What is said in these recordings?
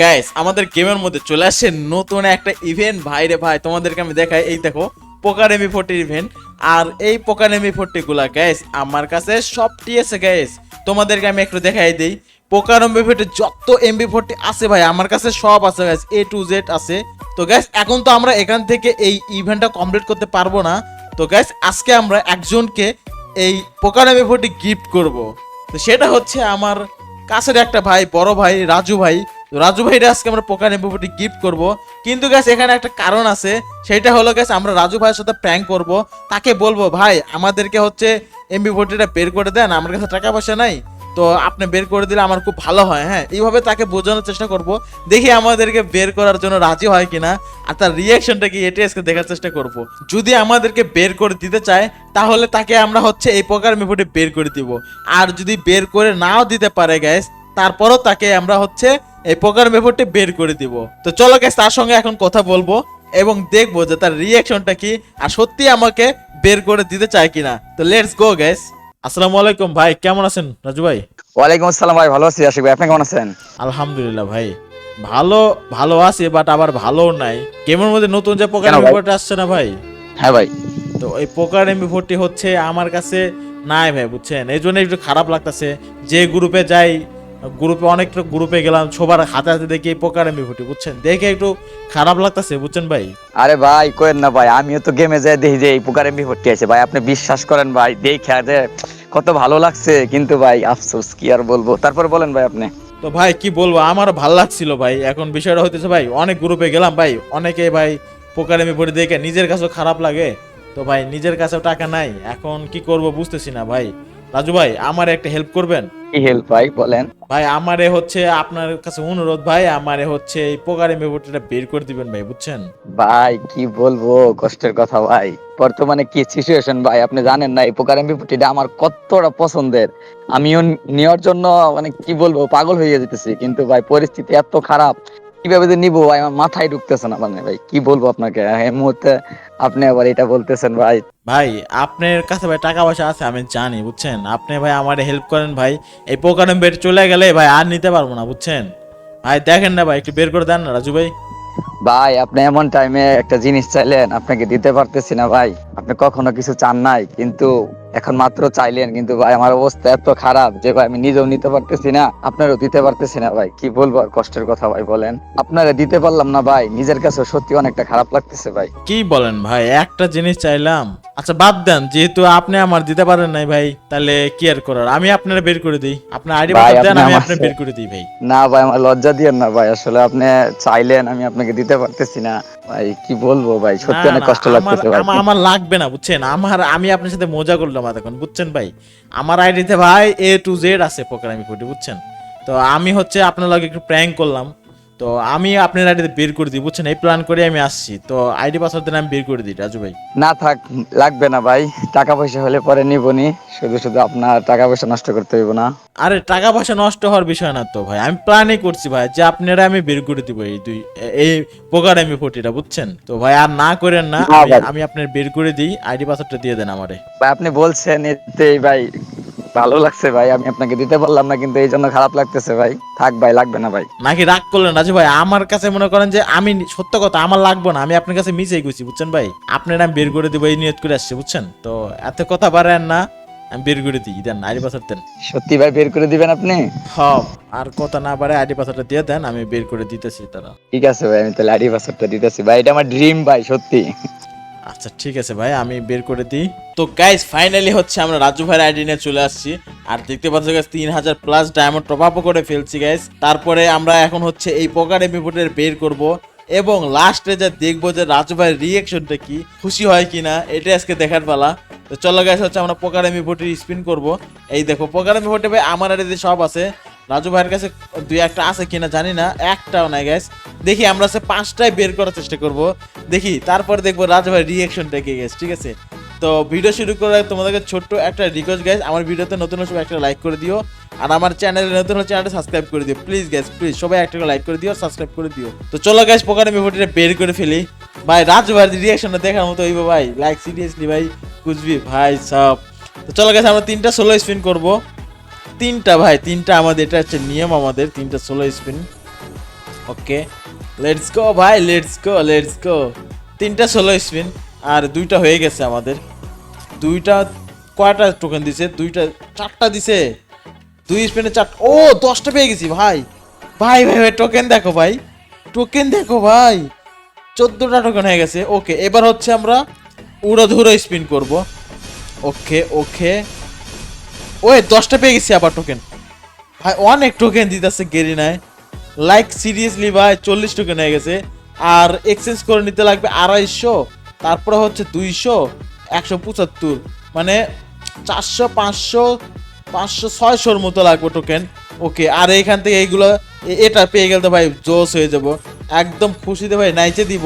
Guys আমাদের গেমের মধ্যে চলে আসছে নতুন একটা ইভেন্ট ভাই রে ভাই, তোমাদেরকে আমি দেখাই। এই দেখো পোকার এমবি ফোর্টি ইভেন্ট আর এই পোকার এমবি ফোর্টি গুলা গ্যাস আমার কাছে সবটি আছে গ্যাস তোমাদেরকে আমি একটু দেখাই দিই। পোকার এমবি ফোর্টি যত এমবি ফোর্টি আছে ভাই, আমার কাছে সব আছে গ্যাস এ টু জেড আছে। তো গ্যাস এখন তো আমরা এখান থেকে এই ইভেন্টটা কমপ্লিট করতে পারব না। তো গ্যাস আজকে আমরা একজনকে এই পোকার এমবি ফোর্টি গিফট করব। তো, সেটা হচ্ছে আমার কাছের একটা ভাই, বড় ভাই, রাজু ভাই। তো রাজু ভাইরা আজকে আমরা পোকার এমবিফোর্টি গিফট করব। কিন্তু গ্যাস এখানে একটা কারণ আছে। সেটা হলো গ্যাস আমরা রাজু ভাইয়ের সাথে প্র্যাঙ্ক করব। তাকে বলব, ভাই, আমাদেরকে হচ্ছে এমবি ফোর্টিটা বের করে দেন, আমার কাছে টাকা পয়সা নাই। তো আপনি বের করে দিলে আমার খুব ভালো হয়। হ্যাঁ এইভাবে তাকে বোঝানোর চেষ্টা করব। দেখি আমাদেরকে বের করার জন্য রাজি হয় কিনা। আর তার রিয়াকশনটা কি, এটি আজকে দেখার চেষ্টা করব। যদি আমাদেরকে বের করে দিতে চায়, তাহলে তাকে আমরা হচ্ছে এই প্রকার মেফোটে বের করে দিব। আর যদি বের করে নাও দিতে পারে গ্যাস তারপরও তাকে আমরা হচ্ছে এই পোকার মেফোরটি বের করে দিব। তো চলো গ্যাস তার সঙ্গে এখন কথা বলব এবং দেখব যে তার রিয়াকশনটা কি আর সত্যি আমাকে বের করে দিতে চায় কিনা। তো লেটস গো গ্যাস আসসালামু আলাইকুম ভাই কেমন আছেন রাজু ভাই? ওয়ালাইকুম আসসালাম ভাই ভালো আছি আশিক ভাই। আপনি কেমন আছেন? আলহামদুলিল্লাহ ভাই ভালো ভালো আছে বাট আবার ভালো নাই। গেমের মধ্যে নতুন যে পোকার কেন আসছে না ভাই? হ্যাঁ ভাই। তো এই পোকার এমবি ফোরটি হচ্ছে আমার কাছে নাই ভাই বুঝছেন? এই জন্য একটু খারাপ লাগতেছে। যে গ্রুপে যাই গ্রুপে অনেকটা গ্রুপে গেলাম সবার হাতে হাতে দেখি পোকার এমবি ফোরটি বুঝছেন? দেখে একটু খারাপ লাগতেছে বুঝছেন ভাই? আরে ভাই কোয়েন না ভাই আমিও তো গেমে যাই দেখি যে এই প্রকার এমবি ভর্তি আছে। ভাই আপনি বিশ্বাস করেন ভাই দেখে যে কত ভালো লাগছে কিন্তু ভাই আফসোস কি আর বলব? তারপর বলেন ভাই আপনি। তো ভাই কি বলব আমার ভালো লাগছিল ভাই। এখন বিষয়টা হইতেছে ভাই অনেক গ্রুপে গেলাম ভাই অনেকে ভাই পোকার এমবি ফোরটি দেখে নিজের কাছেও খারাপ লাগে। তো ভাই নিজের কাছেও টাকা নাই এখন কি করব বুঝতেছি না ভাই। রাজু ভাই আমার একটা হেল্প করবেন? কি হেল্প ভাই বলেন? ভাই আমারে হচ্ছে আপনার কাছে অনুরোধ ভাই আমারে হচ্ছে এই পোকারে মেভোটিটা বের করে দিবেন ভাই বুঝছেন? ভাই কি বলব কষ্টের কথা ভাই। বর্তমানে কি সিচুয়েশন ভাই আপনি জানেন না এই প্রকার এমবি আমার কতটা পছন্দের। আমিও নেওয়ার জন্য মানে কি বলব পাগল হয়ে যেতেছি কিন্তু ভাই পরিস্থিতি এত খারাপ। কীভাবে যে নিবো ভাই আমার মাথায় ঢুকতেছে না মানে ভাই কি বলব আপনাকে? এই মুহূর্তে আপনি আবার এটা বলতেছেন ভাই। ভাই আপনার কাছে ভাই টাকা পয়সা আছে আমি জানি বুঝছেন? আপনি ভাই আমারে হেল্প করেন ভাই এই পোকারে বের চলে গেলে ভাই আর নিতে পারব না বুঝছেন? ভাই দেখেন না ভাই একটু বের করে দেন না রাজু ভাই। ভাই আপনি এমন টাইমে একটা জিনিস চাইলেন আপনাকে দিতে পারতেছি না ভাই। আপনি কখনো কিছু চান নাই কিন্তু এখন মাত্র চাইলেন কিন্তু ভাই আমার অবস্থা এত খারাপ যে ভাই আমি নিজেও নিতে পারতেছি না আপনারও দিতে পারতেছি না ভাই। কি বলব আর কষ্টের কথা ভাই বলেন। আপনারা দিতে পারলাম না ভাই নিজের কাছে সত্যি অনেকটা খারাপ লাগতেছে ভাই। কি বলেন ভাই একটা জিনিস চাইলাম আচ্ছা বাদ দেন যেহেতু আপনি আমার দিতে পারেন নাই ভাই তাহলে কি আর করার? আমি আপনারা বের করে দিই। আপনার আইডি ভাই, দেন আমি আপনার বের করে দিই ভাই। না ভাই আমার লজ্জা দিয়েন না ভাই আসলে আপনি চাইলেন আমি আপনাকে দিতে পারতেছি না। ভাই কি বলব ভাই সত্যি অনেক কষ্ট লাগতেছে ভাই। আমার- আমার লাগবে না বুঝছেন? আমার আমি আপনার সাথে মজা করলাম এতক্ষণ বুঝছেন ভাই? আমার আইডিতে ভাই এ টু জেড আছে পোকার আমি ফুটি বুঝছেন? তো আমি হচ্ছে আপনার লগে একটু প্র্যাঙ্ক করলাম। তো আমি আপনার আইডিতে বের করে দিই বুঝছেন? এই প্ল্যান করে আমি আসছি। তো আইডি পাসওয়ার্ড দেন আমি বের করে দিই রাজু ভাই। না থাক লাগবে না ভাই। টাকা পয়সা হলে পরে নিবনি শুধু শুধু আপনার টাকা পয়সা নষ্ট করতে হইব না। আরে টাকা পয়সা নষ্ট হওয়ার বিষয় না তো ভাই। আমি প্ল্যানই করছি ভাই যে আপনারা আমি বের করে দিব এই দুই এই পোকার আমি ফটিটা বুঝছেন? তো ভাই আর না করেন না না। আমি আপনার বের করে দিই। আইডি পাসওয়ার্ডটা দিয়ে দেন আমারে। ভাই আপনি বলছেন এতেই ভাই ভালো লাগছে ভাই আমি আপনাকে দিতে পারলাম না কিন্তু এই জন্য খারাপ লাগতেছে ভাই। থাক ভাই লাগবে না ভাই। নাকি রাগ করলেন রাজু ভাই? আমার কাছে মনে করেন যে আমি সত্য কথা আমার লাগবে না আমি আপনার কাছে মিসেই গেছি বুঝছেন ভাই? আপনার আমি বের করে দেবো এই নিয়ত করে আসছি বুঝছেন? তো এত কথা পারেন না আমি বের করে দিই দেন আইডি পাসওয়ার্ড দেন। সত্যি ভাই বের করে দিবেন আপনি? হব আর কথা না পারে আইডি পাসওয়ার্ডটা দিয়ে দেন আমি বের করে দিতেছি তারা। ঠিক আছে ভাই আমি তাহলে আইডি পাসওয়ার্ডটা দিতেছি। ভাই এটা আমার ড্রিম ভাই সত্যি। আচ্ছা ঠিক আছে ভাই, আমি বের করে দিই। তো গাইজ ফাইনালি হচ্ছে আমরা রাজু ভাইয়ের আইডি নিয়ে চলে আসছি। আর দেখতে পাচ্ছ গাইজ তিন হাজার প্লাস ডায়মন্ড টপ করে ফেলছি গাইজ তারপরে আমরা এখন হচ্ছে এই পোকার এমিপোর্টের বের করব। এবং লাস্টে যা দেখব যে রাজু ভাইয়ের রিয়েকশনটা কি, খুশি হয় কিনা এটা আজকে দেখার পালা। তো চলো গাইজ হচ্ছে আমরা পোকার এমিপোর্টের স্পিন করব। এই দেখো পোকার এমিপোর্টে ভাই, আমার আইডিতে সব আছে। রাজু ভাইয়ের কাছে দুই একটা আছে কিনা জানি না, একটাও নাই গাইজ দেখি আমরা সে পাঁচটায় বের করার চেষ্টা করব। দেখি, তারপরে দেখব রাজভাই রিয়েকশনটা কি গেছে, ঠিক আছে? তো ভিডিও শুরু করে তোমাদেরকে ছোট্ট একটা রিকোয়েস্ট গাইজ আমার ভিডিওতে নতুন সবাই একটা লাইক করে দিও, আর আমার চ্যানেলে নতুন হলে চ্যানেলটা সাবস্ক্রাইব করে দিও। প্লিজ গ্যাস প্লিজ সবাই একটা লাইক করে দিও সাবস্ক্রাইব করে দিও। তো চলো গ্যাস পোকার আমি ভিডিওটা বের করে ফেলি। ভাই রাজু ভাইয়ের রিয়াকশনটা দেখার মতো হইব ভাই। লাইক সিরিয়াসলি ভাই কুচবি ভাই, সব। তো চলো গ্যাস আমরা তিনটা ষোলো স্পিন করব। তিনটা ভাই, তিনটা আমাদের, এটা হচ্ছে নিয়ম আমাদের, তিনটা ষোলো স্পিন ওকে লেটস গো ভাই লেটস গো লেটস গো তিনটা ষোলো স্পিন আর দুইটা হয়ে গেছে আমাদের। দুইটা, কয়টা টোকেন দিছে? দুইটা, চারটা দিছে। দুই স্পিনে চার, ও, দশটা পেয়ে গেছি, ভাই। ভাই ভাই ভাই টোকেন দেখো, ভাই। টোকেন দেখো, ভাই। চোদ্দোটা টোকেন হয়ে গেছে ওকে এবার হচ্ছে আমরা উড়োধুরো স্পিন করব। ওকে ওকে ওই, দশটা পেয়ে গেছি আবার টোকেন ভাই, অনেক টোকেন দিতেছে গেরিনায়। লাইক সিরিয়াসলি ভাই, চল্লিশ টোকেন হয়ে গেছে। আর এক্সচেঞ্জ করে নিতে লাগবে আড়াইশো, তারপরে হচ্ছে দুইশো, একশো পঁচাত্তর। মানে চারশো, পাঁচশো পাঁচশো, ছয়শোর মতো লাগবে টোকেন ওকে আর এইখান থেকে এইগুলো এটা পেয়ে গেলে তো ভাই জোস হয়ে যাব। একদম খুশিতে ভাই নাইচে দিব।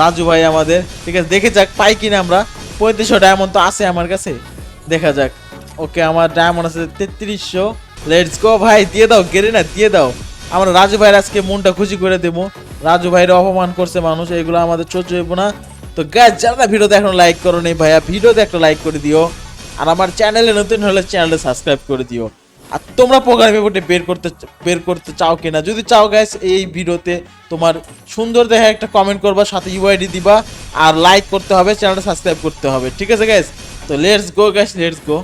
রাজু ভাই আমাদের। ঠিক আছে, দেখে যাক, পাই কিনা আমরা। পঁয়ত্রিশশো ডায়মন্ড তো আছে আমার কাছে। দেখা যাক। ওকে আমার ডায়মন্ড আছে তেত্রিশশো। লেটস গো ভাই, দিয়ে দাও গেরে না দিয়ে দাও। আমরা রাজু ভাইয়ের আজকে মনটা খুশি করে দেবো। রাজু ভাইয়ের অপমান করছে মানুষ এগুলো আমাদের হইব না। তো গ্যাস যারা ভিডিওতে এখন লাইক করো নেই ভাইয়া, ভিডিওতে একটা লাইক করে দিও। আর আমার চ্যানেলে নতুন হলে চ্যানেলে সাবস্ক্রাইব করে দিও। আর তোমরা প্রোগ্রাম রিপোর্টে বের করতে বের করতে চাও কিনা, যদি চাও গ্যাস এই ভিডিওতে তোমার সুন্দর দেখে একটা কমেন্ট করবা, সাথে ইউআইডি দিবা, আর লাইক করতে হবে চ্যানেলটা সাবস্ক্রাইব করতে হবে। ঠিক আছে গ্যাস তো let's go gas let's go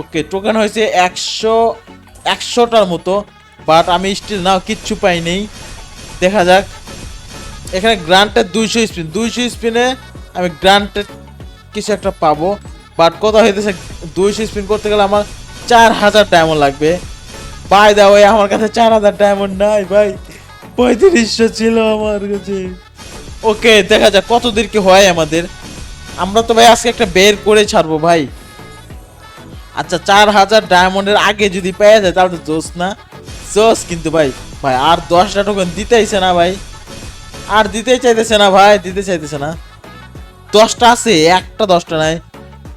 okay token হয়েছে একশো, একশোটার মতো। বাট আমি স্টিল নাও কিচ্ছু পাইনি। দেখা যাক। এখানে গ্রান্টের দুইশো স্পিন দুইশো স্পিনে আমি গ্রান্টেড কিছু একটা পাবো। বাট কথা হইতেছে, দুইশো স্পিন করতে গেলে আমার চার হাজার ডায়মন্ড লাগবে। বাই দা ওই আমার কাছে চার হাজার ডায়মন্ড নাই ভাই। পঁয়ত্রিশশো ছিল আমার কাছে। ওকে দেখা যাক কত দূর কি হয় আমাদের। আমরা তো ভাই আজকে একটা বের করে ছাড়বো ভাই। আচ্ছা চার হাজার ডায়মন্ডের আগে যদি পেয়ে যায়, তাহলে তো জোস না। জোস কিন্তু ভাই। ভাই, আর দশটা টোকেন দিতেইছে না ভাই। আর দিতেই চাইতেছে না ভাই, দিতে চাইতেছে না। দশটা আছে, একটা দশটা নাই।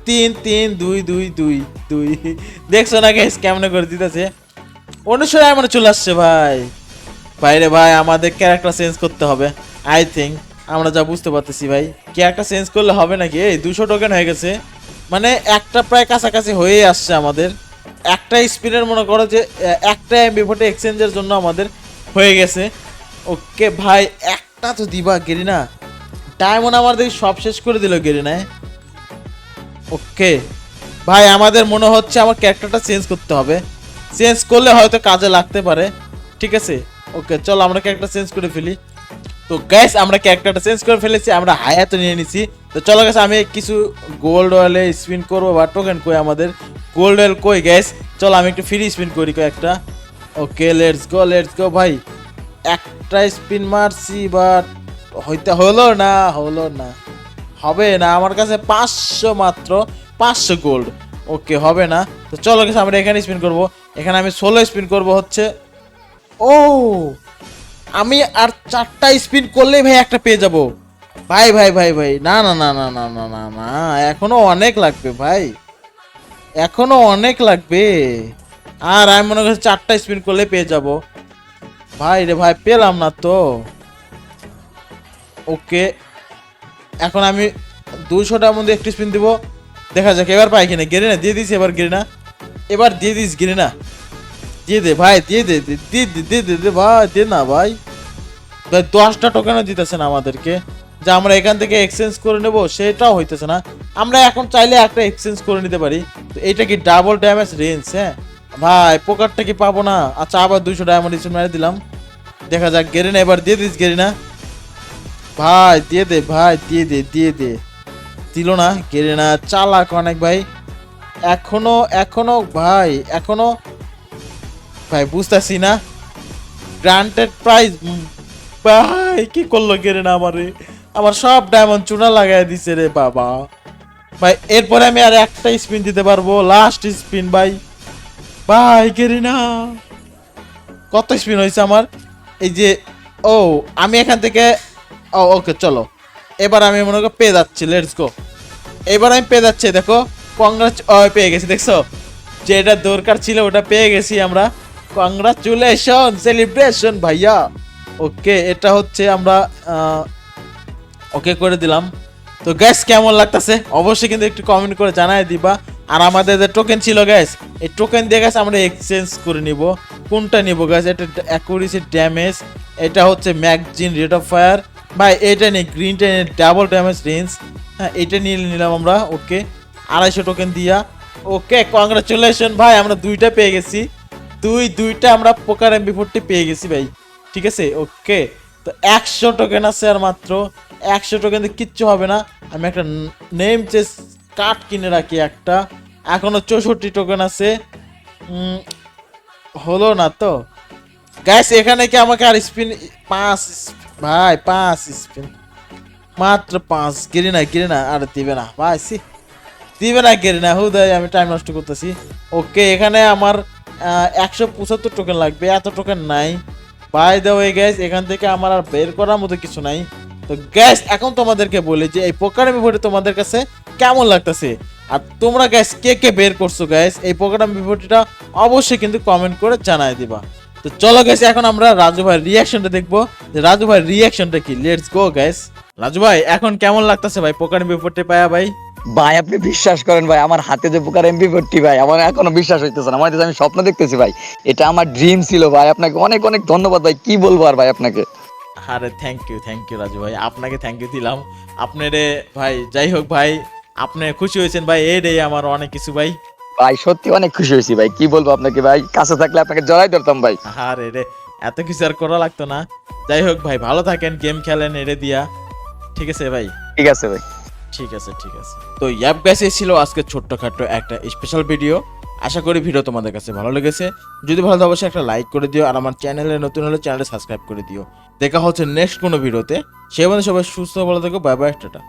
তিন তিন, দুই দুই দুই দুই। দেখছ না গেস কেমনে করে দিতেছে? অনুসরণ এমন চলে আসছে ভাই। বাইরে ভাই, আমাদের ক্যারেক্টার চেঞ্জ করতে হবে। আই থিঙ্ক আমরা যা বুঝতে পারতেছি ভাই ক্যারেক্টার চেঞ্জ করলে হবে নাকি? এই দুশো টোকেন হয়ে গেছে। মানে একটা প্রায় কাছাকাছি হয়েই আসছে আমাদের। একটা স্পিনের মনে করো যে একটা এমবি ফোটে এক্সচেঞ্জের জন্য আমাদের হয়ে গেছে। ওকে ভাই, একটা তো দিবা গেরিনা। ডায়মন্ড আমাদের সব শেষ করে দিল গেরিনায় ওকে। ভাই, আমাদের মনে হচ্ছে আমার ক্যারেক্টারটা চেঞ্জ করতে হবে। চেঞ্জ করলে হয়তো কাজে লাগতে পারে। ঠিক আছে? ওকে, চলো আমরা ক্যারেক্টার চেঞ্জ করে ফেলি। তো গ্যাস আমরা ক্যারেক্টারটা চেঞ্জ করে ফেলেছি, আমরা হায়াতে নিয়ে নিছি। তো চলো গ্যাস আমি কিছু গোল্ড অয়েলে স্পিন করব বা টোকেন কই আমাদের। গোল্ডেল কই গ্যাস চল, আমি একটু ফ্রি স্পিন করি একটা ওকে লেটস গো লেটস গো ভাই। একটা স্পিন মারছি বাট হইতে হলো না হলো না। হবে না, আমার কাছে পাঁচশো মাত্র, পাঁচশো গোল্ড ওকে হবে না। তো চলো গেছে আমরা এখানে স্পিন করব। এখানে আমি ষোলো স্পিন করব হচ্ছে। ও, আমি আর চারটা স্পিন করলেই ভাই একটা পেয়ে যাব। ভাই ভাই ভাই ভাই না না না না না না না, এখনও অনেক লাগবে, ভাই। এখনও অনেক লাগবে। আর আমি মনে করছি চারটা স্পিন করলে পেয়ে যাব। ভাই রে ভাই, পেলাম না তো। ওকে, এখন আমি দুশোটার মধ্যে একটু স্পিন দিব। দেখা যাক, এবার পাই কিনা? গেরে না দিয়ে দিস এবার গেরে না এবার দিয়ে দিস গেরে না দিয়ে দে ভাই, দিয়ে দে দিয়ে দে দিয়ে দে ভাই, দে না ভাই। ভাই, দশটা টোকেনও দিতেছে না আমাদেরকে। যে আমরা এখান থেকে এক্সচেঞ্জ করে নেব, সেটাও হইতেছে না। আমরা এখন চাইলে একটা এক্সচেঞ্জ করে নিতে পারি। তো এটা কি ডাবল ড্যামেজ রেঞ্জ হ্যাঁ? ভাই, পোকারটা কি পাবো না? আচ্ছা আবার দুইশো ডায়মন্ড স্পিন মেরে দিলাম। দেখা যাক গেরে না এবার দিয়ে দিস গেরি না ভাই, দিয়ে দে, ভাই, দিয়ে দে দিয়ে দে। দিল না গেরে না চালাক অনেক, ভাই। এখনও এখনও, ভাই এখনও। ভাই, বুঝতেছি না। গ্রান্টেড প্রাইজ ভাই, কি করল গেরে না আমারে? আমার সব ডায়মন্ড চুনা লাগাই দিছে রে বাবা। ভাই, এরপরে আমি আর একটা স্পিন দিতে পারব। লাস্ট স্পিন ভাই। ভাই গেরে না কত স্পিন হয়েছে আমার? এই যে, ও, আমি এখান থেকে, ও, ওকে, চলো। এবার আমি মনে করি পেয়ে যাচ্ছি লেটস গো এবার আমি পেয়ে যাচ্ছি, দেখো কংগ্রাচ ও, পেয়ে গেছি, দেখছ? যেটা দরকার ছিল, ওটা পেয়ে গেছি আমরা। কংগ্রাচুলেশন সেলিব্রেশন ভাইয়া। ওকে এটা হচ্ছে আমরা ওকে করে দিলাম। তো গ্যাস কেমন লাগতেছে? অবশ্যই কিন্তু একটু কমেন্ট করে জানাই দিবা। আর আমাদের যে টোকেন ছিল গ্যাস এই টোকেন দিয়ে গ্যাস আমরা এক্সচেঞ্জ করে নিব। কোনটা নিব গ্যাস এটা অ্যাকুরেসি ড্যামেজ এটা হচ্ছে ম্যাগজিন রেট অফ ফায়ার ভাই, এটা নিয়ে গ্রিনটা নিয়ে ডাবল ড্যামেজ রেঞ্জ হ্যাঁ এটা নিয়ে নিলাম আমরা ওকে আড়াইশো টোকেন দিয়া। ওকে কংগ্রাচুলেশন ভাই, আমরা দুইটা পেয়ে গেছি। দুই, দুইটা আমরা পোকার এমবি ফোরটি পেয়ে গেছি ভাই। ঠিক আছে? ওকে তো একশো টোকেন আছে আর মাত্র। একশো টোকেন কিচ্ছু হবে না। আমি একটা নেম চেস কার্ড কিনে রাখি একটা। এখনও চৌষট্টি টোকেন আছে। হলো না তো। গ্যাস এখানে কি আমাকে আর স্পিন পাঁচ ভাই, পাঁচ স্পিন মাত্র পাঁচ। গিরি না গিরি না। আর, দিবে না। ভাই সি দিবে না, গিরি না। হুদয় আমি টাইম নষ্ট করতেছি। ওকে এখানে আমার একশো পঁচাত্তর টোকেন লাগবে। এত টোকেন নাই। বাই দা ওয়ে গ্যাস এখান থেকে আমার আর বের করার মতো কিছু নাই। তো গ্যাস এখন তোমাদেরকে বলি যে এই পোকারামি ভোটে তোমাদের কাছে কেমন লাগতেছে? আর তোমরা গ্যাস কে কে বের করছ গ্যাস এই পোকারামি বিভূতিটা অবশ্যই কিন্তু কমেন্ট করে জানাই দিবা। তো চলো গ্যাস এখন আমরা রাজু ভাইয়ের রিয়াকশনটা দেখব। যে রাজু ভাইয়ের রিয়াকশনটা কি? লেটস গো গ্যাস রাজু ভাই, এখন কেমন লাগতেছে ভাই পোকারামি বিভূতি পায়া ভাই? ভাই, আপনি বিশ্বাস করেন ভাই, আমার হাতে যে পোকার এমপি ফোরটি ভাই, আমার এখনও বিশ্বাস হইতেছে না। আমি স্বপ্ন দেখতেছি ভাই, এটা আমার ড্রিম ছিল ভাই। আপনাকে অনেক অনেক ধন্যবাদ ভাই, কি বলব আর ভাই আপনাকে? আরে thank you thank you Raju ভাই। আপনাকে থ্যাংক ইউ দিলাম। আপনারে ভাই যাই হোক ভাই আপনি খুশি হয়েছেন ভাই এই রে আমার অনেক কিছু ভাই। ভাই সত্যি অনেক খুশি হয়েছি ভাই। কি বলব আপনাকে ভাই? কাছে থাকলে আপনাকে জড়াই ধরতাম ভাই। আরে রে এত কিছু আর করা লাগতো না। যাই হোক ভাই ভালো থাকেন গেম খেলেন এরে দিয়া। ঠিক আছে ভাই? ঠিক আছে ভাই। ঠিক আছে ঠিক আছে। তো ইয়াপ গ্যাসে ছিল আজকে ছোট্টখাট্ট একটা স্পেশাল ভিডিও আশা করি ভিডিও তোমাদের কাছে ভালো লেগেছে। যদি ভালো অবশ্যই একটা লাইক করে দিও আর আমার চ্যানেলে নতুন হলে চ্যানেলটা সাবস্ক্রাইব করে দিও। দেখা হচ্ছে নেক্সট কোনো ভিডিওতে। সে সবাই সুস্থ, ভালো থেকো, বাই বাই, টাটা।